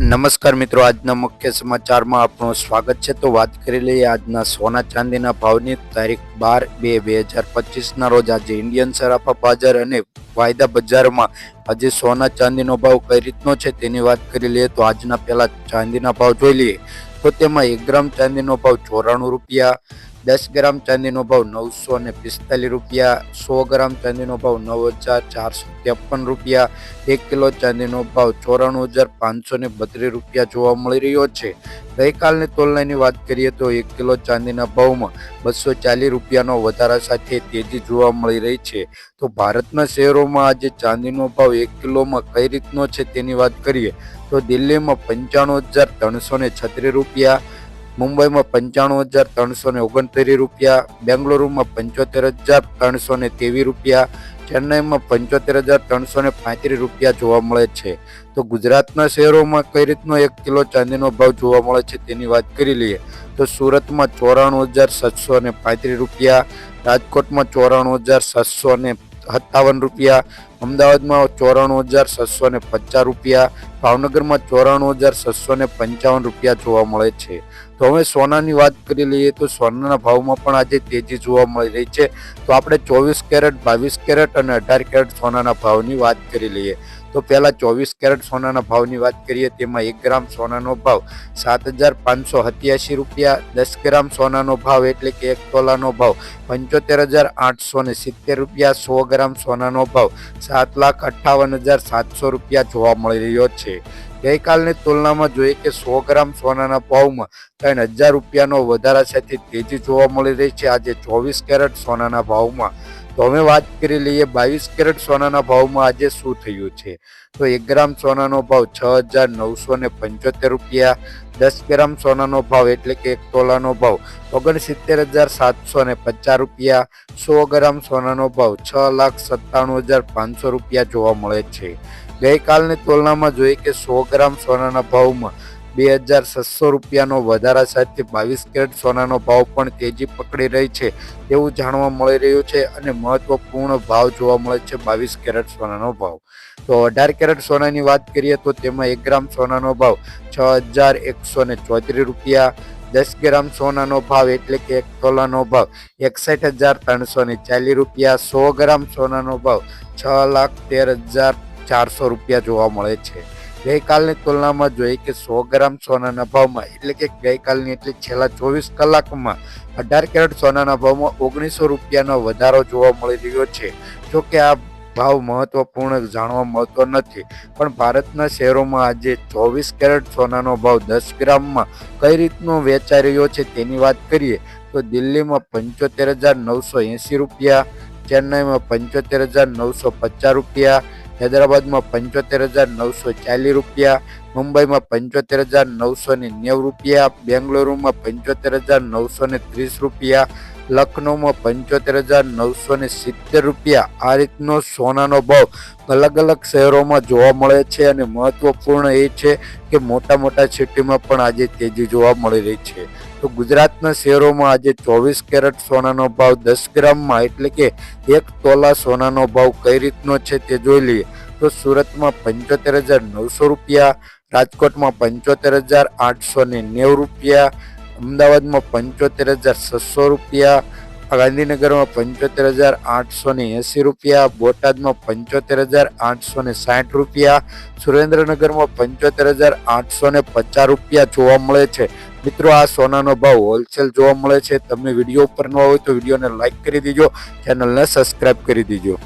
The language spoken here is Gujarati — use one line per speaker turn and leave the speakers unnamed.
નમસ્કાર મિત્રો, આજના મુખ્ય સમાચારમાં આપણું સ્વાગત છે. તો વાત કરી લઈએ આજના સોના ચાંદીના ભાવની તારીખ બાર બે બે હજાર પચીસના રોજ. આજે ઇન્ડિયન સરાફા બજાર અને વાયદા બજારમાં આજે સોના ચાંદીનો ભાવ કઈ રીતનો છે તેની વાત કરી લઈએ તો આજના પહેલા ચાંદીના ભાવ જોઈ લઈએ. તો તેમાં એક ગ્રામ ચાંદીનો ભાવ ચોરાણું રૂપિયા દસ ગ્રામ ચાંદીનો ભાવ નવસો અને પિસ્તાલીસ રૂપિયા, સો ગ્રામ ચાંદીનો ભાવ નવ હજાર ચારસો ત્રેપન રૂપિયા, એક કિલો ચાંદીનો ભાવ ચોરાણું હજાર પાંચસો ને બત્રીસ રૂપિયા જોવા મળી રહ્યો છે. ગઈકાલની તુલનાની વાત કરીએ તો એક કિલો ચાંદીના ભાવમાં બસો ચાલીસ રૂપિયાનો વધારા સાથે તેજી જોવા મળી રહી છે. તો ભારતના શહેરોમાં આજે ચાંદીનો ભાવ એક કિલોમાં કઈ રીતનો છે તેની વાત કરીએ તો દિલ્હીમાં પંચાણું હજાર ત્રણસો ને છત્રીસ રૂપિયા મુંબઈમાં પંચાણું હજાર ત્રણસો ને ઓગણત્રીસ રૂપિયા, બેંગલુરુમાં પંચોતેર હજાર ત્રણસો ને તેવીસ રૂપિયા, ચેન્નાઈમાં પંચોતેર હજાર ત્રણસો ને પાંત્રીસ રૂપિયા જોવા મળે છે. તો ગુજરાતના શહેરોમાં કઈ રીતનો એક કિલો ચાંદીનો ભાવ જોવા મળે છે તેની વાત કરી લઈએ. તો સુરતમાં ચોરાણું હજાર સાતસો ને પાંત્રીસ રૂપિયા, રાજકોટમાં ચોરાણું હજાર સાતસો ને સત્તાવન રૂપિયા, અમદાવાદમાં ચોરાણું હજાર સાતસો ને પચાસ રૂપિયા ભાવનગરમાં ચોરાણું હજાર છસો ને પંચાવન રૂપિયા જોવા મળે છે. તો હવે સોનાની વાત કરી લઈએ તો સોનાના ભાવમાં પણ આજે તેજી જોવા મળી રહી છે. તો આપણે ચોવીસ કેરેટ, બાવીસ કેરેટ અને અઢાર કેરેટ સોનાના ભાવની વાત કરી લઈએ. તો પહેલાં ચોવીસ કેરેટ સોનાના ભાવની વાત કરીએ, તેમાં એક ગ્રામ સોનાનો ભાવ સાત હજાર પાંચસો સત્યાસી રૂપિયા, દસ ગ્રામ સોનાનો ભાવ એટલે કે એક તોલાનો ભાવ પંચોતેર હજાર આઠસો સિત્તેર રૂપિયા, સો ગ્રામ સોનાનો ભાવ સાત લાખ અઠ્ઠાવન હજાર સાતસો રૂપિયા જોવા મળી રહ્યો છે. ગઈકાલની તુલનામાં જોઈએ કે સો ગ્રામ સોનાના ભાવમાં ત્રણ હજાર રૂપિયાનો વધારા સાથે તેજી જોવા મળી રહી છે. આજે ચોવીસ કેરેટ સોનાના ભાવમાં. તો અમે વાત કરી લઈએ બાવીસ કેરેટ સોનાના ભાવમાં આજે શું થયું છે? તો એક ગ્રામ સોનાનો ભાવ છ હજાર નવસો ને પંચોતેર રૂપિયા, દસ ગ્રામ સોનાનો ભાવ એટલે કે એક તોલાનો ભાવ ઓગણસિત્તેર હજાર સાતસો ને પચાસ રૂપિયા, સો ગ્રામ સોનાનો ભાવ છ લાખ સત્તાણું હજાર પાંચસો રૂપિયા જોવા મળે છે. ગઈકાલની તુલનામાં જોઈએ કે સો ગ્રામ સોનાના ભાવમાં બે હજાર છસો રૂપિયાનો વધારા સાથે બાવીસ કેરેટ સોનાનો ભાવ પણ તેજી પકડી રહી છે તેવું જાણવા મળી રહ્યું છે અને મહત્વપૂર્ણ ભાવ જોવા મળે છે બાવીસ કેરેટ સોનાનો ભાવ. તો અઢાર કેરેટ સોનાની વાત કરીએ તો તેમાં એક ગ્રામ સોનાનો ભાવ છ હજાર એકસો ને ચોત્રીસ રૂપિયા, દસ ગ્રામ સોનાનો ભાવ એટલે કે એક તોલાનો ભાવ એકસઠ હજાર ત્રણસો ને ચાલીસ રૂપિયા, સો ગ્રામ સોનાનો ભાવ છ લાખ તેર હજાર ચારસો રૂપિયા જોવા મળે છે. ગઈકાલની તુલનામાં જોઈએ કે સો ગ્રામ સોનાના ભાવમાં, એટલે કે ગઈકાલની એટલે છેલ્લા ચોવીસ કલાકમાં, અઢાર કેરેટ સોનાના ભાવમાં ઓગણીસો રૂપિયાનો વધારો જોવા મળી રહ્યો છે. જો કે આ ભાવ મહત્વપૂર્ણ જાણવા મળતો નથી, પણ ભારતના શહેરોમાં આજે ચોવીસ કેરેટ સોનાનો ભાવ દસ ગ્રામમાં કઈ રીતનો વેચાઈ રહ્યો છે તેની વાત કરીએ, તો દિલ્હીમાં પંચોતેર હજાર નવસો એંસી રૂપિયા, ચેન્નાઈમાં પંચોતેર હજાર નવસો પચાસ રૂપિયા હૈદરાબાદમાં પંચોતેર હજાર નવસો ચાલીસ રૂપિયા, મુંબઈમાં પંચોતેર હજાર નવસો ને નેવું રૂપિયા, બેંગલુરુમાં પંચોતેર હજાર નવસો ને ત્રીસ રૂપિયા, લખનૌમાં પંચોતેર હજાર નવસો ને સિત્તેર રૂપિયા. આ રીતનો સોનાનો ભાવ અલગ અલગ શહેરોમાં જોવા મળે છે અને મહત્વપૂર્ણ એ છે કે મોટા મોટા સિટીમાં પણ આજે તેજી જોવા મળી રહી છે. તો ગુજરાતના શહેરોમાં આજે ચોવીસ કેરેટ સોનાનો ભાવ દસ ગ્રામમાં, એટલે કે એક તોલા સોનાનો ભાવ કઈ રીતનો છે તે જોઈ લઈએ. તો સુરતમાં પંચોતેર હજાર નવસો રૂપિયા, રાજકોટમાં પંચોતેર હજાર આઠસો ને નેવું રૂપિયા, અમદાવાદમાં પંચોતેર હજાર છસો રૂપિયા, ગાંધીનગરમાં પંચોતેર હજાર આઠસો ને એંસી રૂપિયા, બોટાદમાં પંચોતેર હજાર આઠસો ને સાઠ રૂપિયા, સુરેન્દ્રનગરમાં પંચોતેર હજાર આઠસો ને પચાસ રૂપિયા જોવા મળે છે. મિત્રો, આ સોનાનો ભાવ હોલસેલ જોવા મળે છે. તમને વીડિયો ઉપર ન હોય તો વિડીયોને લાઈક કરી દીજો ચેનલને સબસ્ક્રાઈબ કરી દીજો.